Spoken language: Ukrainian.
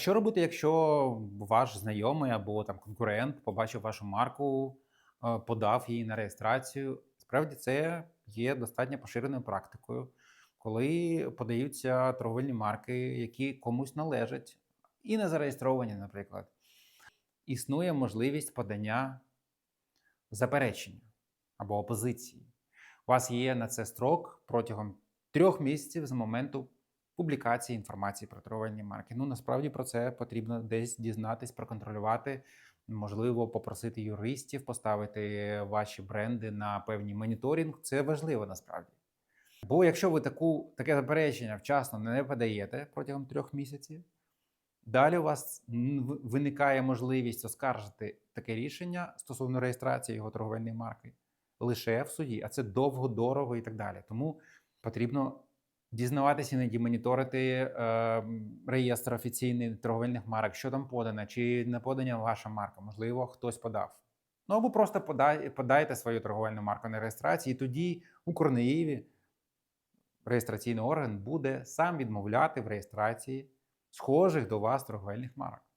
Що робити, якщо ваш знайомий або там конкурент побачив вашу марку, е, подав її на реєстрацію? Справді це є достатньо поширеною практикою, коли подаються торговельні марки, які комусь належать і не зареєстровані, наприклад. Існує можливість подання заперечення або опозиції. У вас є на це строк протягом трьох місяців з моменту публікації інформації про торговельні марки. Ну насправді про це потрібно десь дізнатись, проконтролювати. Можливо, попросити юристів поставити ваші бренди на певний моніторинг. Це важливо насправді. Бо якщо ви таку, таке заперечення вчасно не подаєте протягом трьох місяців, далі у вас виникає можливість оскаржити таке рішення стосовно реєстрації його торговельної марки лише в суді, а це довго, дорого і так далі. Тому потрібно дізнаватися, іноді моніторити е, реєстр офіційний торговельних марок, що там подано, чи не подана ваша марка, можливо, хтось подав. Ну або просто подай, подайте свою торговельну марку на реєстрацію, і тоді у Корнеїві реєстраційний орган буде сам відмовляти в реєстрації схожих до вас торговельних марок.